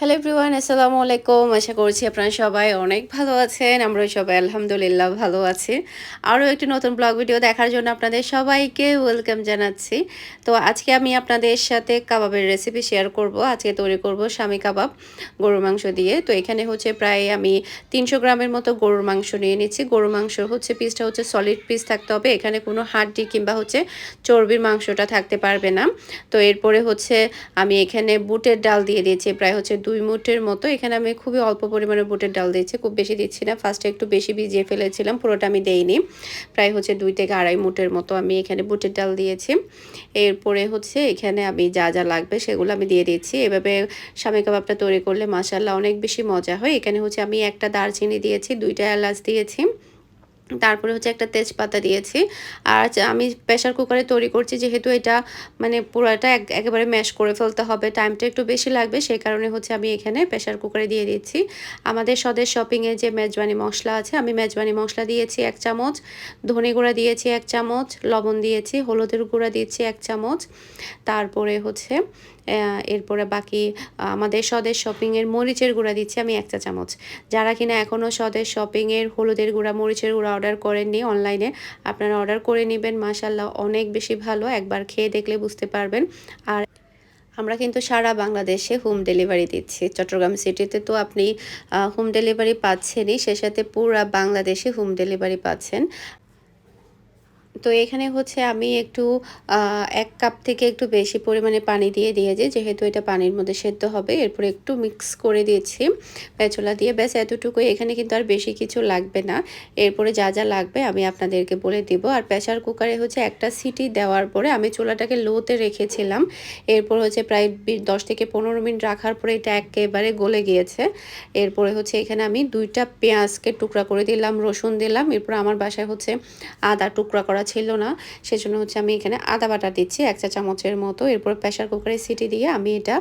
Hello everyone আসসালামু আলাইকুম আশা করছি আপনারা সবাই অনেক ভালো আছেন। আমরা সবাই আলহামদুলিল্লাহ ভালো আছি। আরও একটি নতুন ব্লগ ভিডিও দেখার জন্য আপনাদের সবাইকে ওয়েলকাম জানাচ্ছি। তো আজকে আমি আপনাদের সাথে কাবাবের রেসিপি শেয়ার করব। আজকে তৈরি করব স্বামী কাবাব গরুর মাংস দিয়ে। তো এখানে হচ্ছে প্রায় আমি তিনশো গ্রামের মতো গরুর মাংস নিয়ে নিচ্ছি। গরুর মাংস হচ্ছে পিসটা হচ্ছে সলিড পিস থাকতে হবে। এখানে কোনো হাড্ডি কিংবা হচ্ছে চর্বির মাংসটা থাকতে পারবে না। তো এরপরে হচ্ছে আমি এখানে বুটের ডাল দিয়ে দিয়েছি। প্রায় হচ্ছে দুই মুঠের মতো। এখানে আমি খুবই অল্প পরিমাণে বুটের ডাল দিয়েছি, খুব বেশি দিচ্ছি না। ফার্স্টে একটু বেশি ভিজিয়ে ফেলেছিলাম, পুরোটা আমি দেইনি। প্রায় হচ্ছে দুই থেকে আড়াই মুঠের মতো আমি এখানে বুটের ডাল দিয়েছি। এরপরে হচ্ছে এখানে আমি যা যা লাগবে সেগুলো আমি দিয়ে দিচ্ছি। এভাবে স্বামী কাবাবটা তৈরি করলে মাসাল্লাহ অনেক বেশি মজা হয়। এখানে হচ্ছে আমি একটা দারচিনি দিয়েছি, দুইটা এলাচ দিয়েছি। তারপরে হচ্ছে একটা তেজপাতা দিয়েছি। আর আমি প্রেশার কুকারে তৈরি করছি যেহেতু এটা মানে পুরোটা একেবারে ম্যাশ করে ফেলতে হবে টাইমটা একটু বেশি লাগবে, সেই কারণে হচ্ছে আমি এখানে প্রেশার কুকারে দিয়ে দিচ্ছি। আমাদের স্বদেশ শপিংয়ে যে মেজবানি মশলা আছে, আমি মেজবানি মশলা দিয়েছি এক চামচ, ধনে গুঁড়া দিয়েছি এক চামচ, লবণ দিয়েছি, হলুদের গুঁড়া দিয়েছি এক চামচ, তারপরে হচ্ছে এরপরে বাকি আমাদের স্বদেশ শপিংয়ের মরিচের গুঁড়া দিচ্ছি আমি এক চা চামচ। যারা কিনা এখনও স্বদেশ শপিংয়ের হলুদের গুঁড়া, মরিচের গুঁড়া অর্ডার করেননি অনলাইনে আপনারা অর্ডার করে নেবেন। মাসাল্লাহ অনেক বেশি ভালো। একবার খেয়ে দেখলে বুঝতে পারবেন। আর আমরা কিন্তু সারা বাংলাদেশে হোম ডেলিভারি দিচ্ছি। চট্টগ্রাম সিটিতে তো আপনি হোম ডেলিভারি পাচ্ছেনই সে সাথে পুরা বাংলাদেশে হোম ডেলিভারি পাচ্ছেন। তো এখানে হচ্ছে আমি একটু এক কাপ থেকে একটু বেশি পরিমাণে পানি দিয়ে দিয়েছি, যেহেতু এটা পানির মধ্যে সেদ্ধ হবে, এরপর একটু মিক্স করে দিয়েছি পেঁচলা দিয়ে। ব্যাস এতটুকু এখানে কিন্তু আর বেশি কিছু লাগবে না। এরপরে যা যা লাগবে আমি আপনাদেরকে বলে দিব। আর প্রেশার কুকারে হচ্ছে একটা সিটি দেওয়ার পরে আমি চুলাটাকে লোতে রেখেছিলাম। এরপর হচ্ছে প্রায় দশ থেকে পনেরো মিনিট রাখার পরে এটা একেবারে গলে গিয়েছে। এরপরে হচ্ছে এখানে আমি দুইটা পেঁয়াজকে টুকরা করে দিলাম, রসুন দিলাম। এরপর আমার বাসায় হচ্ছে আদা টুকরা করা ছিল না, সেজন্য হচ্ছে আমি এখানে আদা বাটা দিচ্ছি, এক চা চামচের মতো। এরপর প্রেশার কুকারে সিটি দিয়ে আমি এটা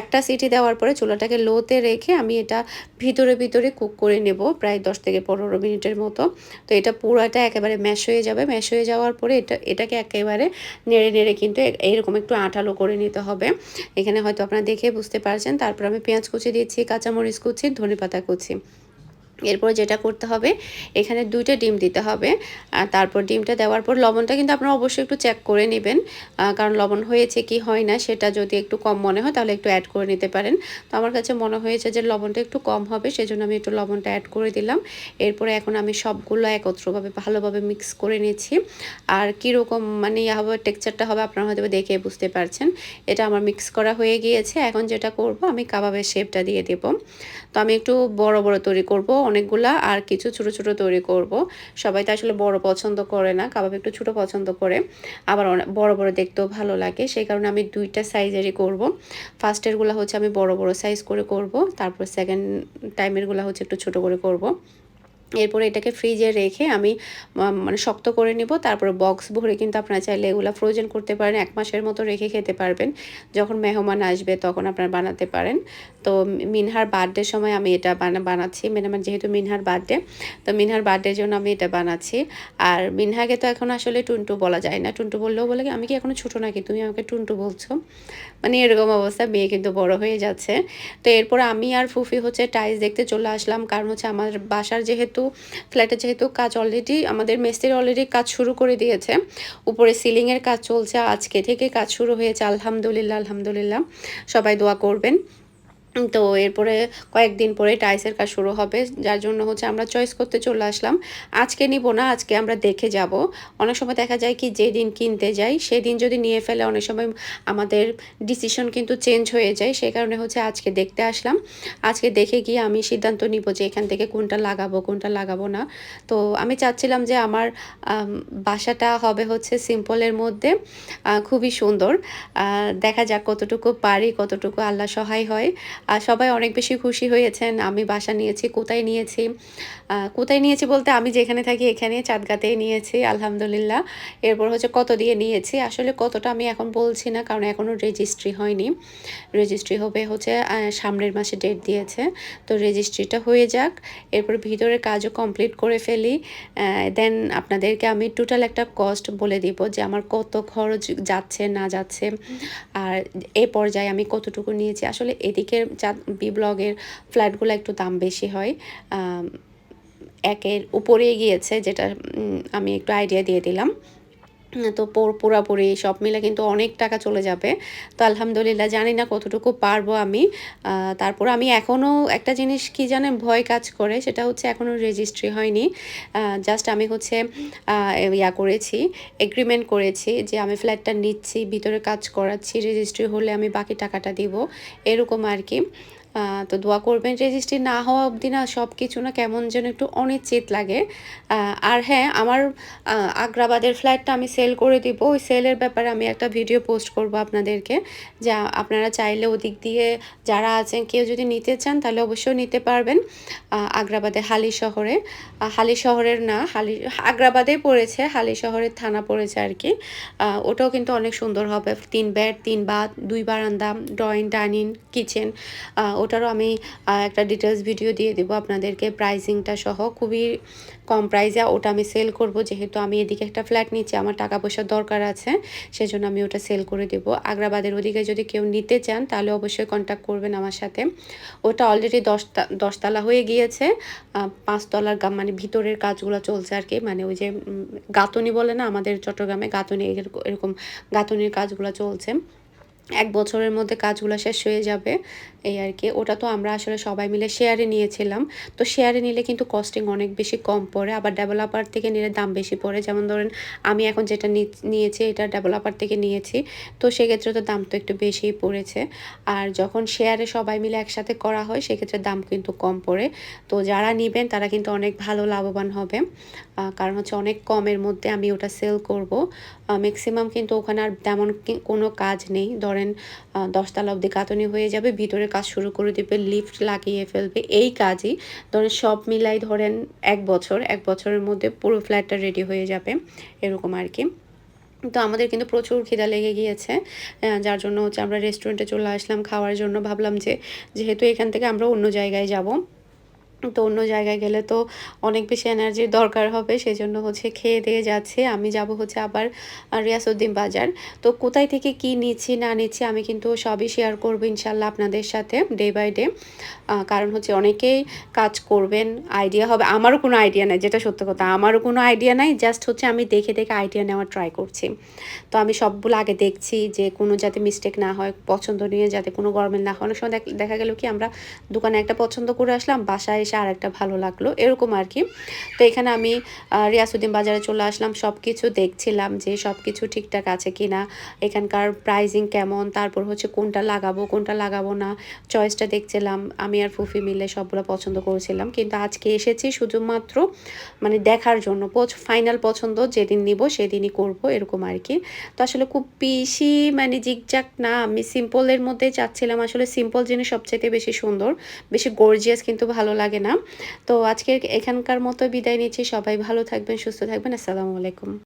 একটা সিটি দেওয়ার পরে চুলাটাকে লোতে রেখে আমি এটা ভিতরে ভিতরে কুক করে নেব, প্রায় দশ থেকে পনেরো মিনিটের মতো। তো এটা পুরাটা একেবারে ম্যাশ হয়ে যাবে। ম্যাশ হয়ে যাওয়ার পরে এটা, এটাকে একেবারে নেড়ে নেড়ে কিন্তু এরকম একটু আঠালো করে নিতে হবে। এখানে হয়তো আপনারা দেখে বুঝতে পারছেন। তারপর আমি পেঁয়াজ কুচি দিচ্ছি, কাঁচামরিচ কুচি ধনে পাতা কুচি। এরপর যেটা করতে হবে, এখানে দুইটা ডিম দিতে হবে। আর তারপর ডিমটা দেওয়ার পর লবণটা কিন্তু আপনারা অবশ্যই একটু চেক করে নেবেন। কারণ লবণ হয়েছে কি হয় না সেটা যদি একটু কম মনে হয় তাহলে একটু অ্যাড করে নিতে পারেন। তো আমার কাছে মনে হয়েছে যে লবণটা একটু কম হবে, সেজন্য আমি একটু লবণটা অ্যাড করে দিলাম। এরপরে এখন আমি সবগুলো একত্রভাবে ভালোভাবে মিক্স করে নিচ্ছি। আর কীরকম মানে ইয়া হবে টেক্সচারটা হবে আপনারা হয়তো দেখে বুঝতে পারছেন। এটা আমার মিক্স করা হয়ে গিয়েছে। এখন যেটা করব, আমি কাবাবের শেপটা দিয়ে দেব। তো আমি একটু বড় বড় তৈরি করব, অনেকগুলা, আর কিছু ছোট ছোট তৈরি করব। সবাই তো আসলে বড় পছন্দ করে না, কাবাব একটু ছোট পছন্দ করে, আবার বড় বড় দেখতেও ভালো লাগে। সেই কারণে আমি দুইটা সাইজেরই করব। ফার্স্টেরগুলো হচ্ছে আমি বড় বড় সাইজ করে করব, তারপর সেকেন্ড টাইমেরগুলো হচ্ছে একটু ছোট করে করব। এরপরে এটাকে ফ্রিজে রেখে আমি মানে শক্ত করে নিব। তারপরে বক্স ভরে কিন্তু আপনারা চাইলে এগুলো ফ্রোজেন করতে পারেন, এক মাসের মতো রেখে খেতে পারবেন। যখন মেহমান আসবে তখন আপনারা বানাতে পারেন। তো মিনহার বার্থডের সময় আমি এটা বানা, বানাচ্ছি। মানে আমার যেহেতু মিনহার বার্থডে তো মিনহার বার্থডের জন্য আমি এটা বানাচ্ছি। আর মিনহাকে তো এখন আসলে টুনটু বলা যায় না। টুনটু বললেও বলে আমি কি এখনও ছোটো নাকি? তুমি আমাকে টুনটু বলছো? মানে এরকম অবস্থা, মেয়ে কিন্তু বড় হয়ে যাচ্ছে। তো এরপর আমি আর ফুফি হচ্ছে টাইলস দেখতে চলে আসলাম। কারণ হচ্ছে আমার বাসার যেহেতু ফ্ল্যাটে যেহেতু কাজ অলরেডি আমাদের মেস্তির অলরেডি কাজ শুরু করে দিয়েছে। উপরে সিলিংয়ের কাজ চলছে, আজকে থেকে কাজ শুরু হয়েছে, আলহামদুলিল্লাহ আলহামদুলিল্লাহ। সবাই দোয়া করবেন। তো এরপরে কয়েকদিন পরে টাইসের কাজ শুরু হবে, যার জন্য হচ্ছে আমরা চয়েস করতে চলে আসলাম। আজকে নিব না, আজকে আমরা দেখে যাব। অনেক সময় দেখা যায় কি, যেদিন কিনতে যাই, সেদিন যদি নিয়ে ফেলে অনেক সময় আমাদের ডিসিশন কিন্তু চেঞ্জ হয়ে যায় সেই কারণে হচ্ছে আজকে দেখতে আসলাম। আজকে দেখে গিয়ে আমি সিদ্ধান্ত নিব যে এখান থেকে কোনটা লাগাবো কোনটা লাগাবো না। তো আমি চাচ্ছিলাম যে আমার বাসাটা হবে হচ্ছে সিম্পলের মধ্যে খুবই সুন্দর। দেখা যাক কতটুকু পারি, কতটুকু আল্লাহ সহায় হয়। আর সবাই অনেক বেশি খুশি হয়েছেন। আমি বাসা নিয়েছি কোথায় নিয়েছি? কোথায় নিয়েছি বলতে আমি যেখানে থাকি এখানে চাঁদগাতেই নিয়েছি আলহামদুলিল্লাহ। এরপর হচ্ছে কত দিয়ে নিয়েছি? আসলে কতটা আমি এখন বলছি না কারণ এখনও রেজিস্ট্রি হয়নি। রেজিস্ট্রি হবে হচ্ছে সামনের মাসে ডেট দিয়েছে। তো রেজিস্ট্রিটা হয়ে যাক এরপর ভিতরের কাজও কমপ্লিট করে ফেলি। দেন আপনাদেরকে আমি টোটাল একটা কস্ট বলে দিব যে আমার কত খরচ যাচ্ছে না যাচ্ছে। আর এ পর্যায়ে আমি কতটুকু নিয়েছি? আসলে এদিকের চাঁদ বি ব্লগের ফ্ল্যাটগুলো একটু দাম বেশি হয়। একের উপরে গিয়েছে, যেটা আমি একটু আইডিয়া দিয়ে দিলাম। তো পুর- পুরাপুরি সব মিলে কিন্তু অনেক টাকা চলে যাবে। তো আলহামদুলিল্লাহ জানি না কতটুকু পারব আমি। তারপর আমি এখনও একটা জিনিস কি জানেন ভয় কাজ করে, সেটা হচ্ছে এখনও রেজিস্ট্রি হয়নি। জাস্ট আমি হচ্ছে ইয়া করেছি এগ্রিমেন্ট করেছি যে আমি ফ্ল্যাটটা নিচ্ছি, ভিতরে কাজ করাচ্ছি রেজিস্ট্রি হলে আমি বাকি টাকাটা দিব, এরকম আর কি। তো দোয়া করবেন রেজিস্ট্রি না হওয়া অবধি না সব কিছু না কেমন যেন একটু অনিশ্চিত লাগে। আর হ্যাঁ আমার আগ্রাবাদের ফ্ল্যাটটা আমি সেল করে দিব। ওই সেলের ব্যাপারে আমি একটা ভিডিও পোস্ট করব আপনাদেরকে। যা আপনারা চাইলে ওদিক দিয়ে যারা আছেন, কেউ যদি নিতে চান তাহলে অবশ্যই নিতে পারবেন আগ্রাবাদে হালি শহরে। হালি শহরের না, হালি, আগ্রাবাদে পড়েছে, হালি শহরের থানা পড়েছে আর কি। ওটাও কিন্তু অনেক সুন্দর হবে। তিন বেড, তিন বাথ, দুই বারান্দা, ড্রয়িং, ডাইনিং, কিচেন। ওটারও আমি একটা ডিটেলস ভিডিও দিয়ে দেবো আপনাদেরকে। প্রাইসিংটা সহ খুবই কম প্রাইসে ওটা আমি সেল করব। যেহেতু আমি এদিকে একটা ফ্ল্যাট নিচ্ছি, আমার টাকা পয়সার দরকার আছে, সেজন্য আমি ওটা সেল করে দেব। আগ্রাবাদের ওদিকে যদি কেউ নিতে চান, তাহলে অবশ্যই কন্ট্যাক্ট করবেন আমার সাথে। ওটা অলরেডি দশটা দশতলা হয়ে গিয়েছে। পাঁচতলার মানে ভিতরের কাজগুলো চলছে আর কি। মানে ওই যে গাঁথনি বলে না, আমাদের চট্টগ্রামে গাঁথনি, এরকম- এরকম গাঁথনির কাজগুলো চলছে। এক বছরের মধ্যে কাজগুলো শেষ হয়ে যাবে, এই আর কি। ওটা তো আমরা আসলে সবাই মিলে শেয়ারে নিয়েছিলাম। তো শেয়ারে নিলে কিন্তু কস্টিং অনেক বেশি কম পড়ে, আবার ডেভেলপার থেকে নিলে দাম বেশি পড়ে। যেমন ধরেন, আমি এখন যেটা নিয়েছি, এটা ডেভেলপার থেকে নিয়েছি। তো সেক্ষেত্রে তো দাম তো একটু বেশিই পড়েছে। আর যখন শেয়ারে সবাই মিলে একসাথে করা হয়, সেক্ষেত্রে দাম কিন্তু কম পড়ে। তো যারা নেবেন, তারা কিন্তু অনেক ভালো লাভবান হবে। কারণ হচ্ছে অনেক কমের মধ্যে আমি ওটা সেল করব। ম্যাক্সিমাম কিন্তু ওখানে আর তেমন কোনো কাজ নেই। ধরেন আহ, দশতলা অবধি কাতনি হয়ে যাবে ভিতরে কাজ শুরু করে দিবে লিফট লাগিয়ে ফেলবে। এই কাজই ধরেন সব মিলাই ধরেন এক বছর এক বছরের মধ্যে পুরো ফ্ল্যাটটা রেডি হয়ে যাবে এরকম আর কি। তো আমাদের কিন্তু প্রচুর খিদা লেগে গিয়েছে যার জন্য হচ্ছে আমরা রেস্টুরেন্টে চলে আসলাম খাওয়ার জন্য ভাবলাম যে যেহেতু এখান থেকে আমরা অন্য জায়গায় যাব তো অন্য জায়গায় গেলে তো অনেক বেশি এনার্জির দরকার হবে সেই জন্য হচ্ছে খেয়ে দিয়ে যাচ্ছে। আমি যাব হচ্ছে আবার আহ, রিয়াসউদ্দিন বাজার। তো কোথায় থেকে কি নিচ্ছি না নিচ্ছি আমি কিন্তু সবই শেয়ার করব ইনশাল্লাহ আপনাদের সাথে ডে বাই ডে কারণ হচ্ছে অনেকেই কাজ করবেন আইডিয়া হবে। আমারও কোনো আইডিয়া নাই যেটা সত্য কথা। আমারও কোনো আইডিয়া নাই জাস্ট হচ্ছে আমি দেখে দেখে আইডিয়া নেওয়ার ট্রাই করছি। তো আমি সবগুলো আগে দেখছি যে কোনো যাতে মিস্টেক না হয় পছন্দ নিয়ে যাতে কোনো গরমিল না হয়। অনেক সময় দেখা গেল কি আমরা দোকানে একটা পছন্দ করে আসলাম বাসায় এসে আর একটা ভালো লাগল, এরকম আর কি। তো এখানে আমি রিয়াসুদ্দিন বাজারে চলে আসলাম সব কিছু দেখছিলাম যে সব কিছু ঠিকঠাক আছে কি না, এখানকার প্রাইজিং কেমন, তারপর হচ্ছে কোনটা লাগাবো কোনটা লাগাবো না চয়েসটা দেখছিলাম, আমি আর ফুফি মিলে সবগুলো পছন্দ করেছিলাম। কিন্তু আজকে এসেছি শুধুমাত্র মানে দেখার জন্য ফাইনাল পছন্দ যেদিন নিব সেদিনই করব, এরকম আর কি। তো আসলে খুব বেশি মানে জিগজাক না, আমি সিম্পলের মধ্যে চাচ্ছিলাম, আসলে সিম্পল জিনিস সবচেয়ে বেশি সুন্দর, বেশি গর্জিয়াস কিন্তু ভালো লাগে না। তো আজকের এখানকার মতো বিদায় নিচ্ছি। সবাই ভালো থাকবেন সুস্থ থাকবেন। আসসালামু আলাইকুম।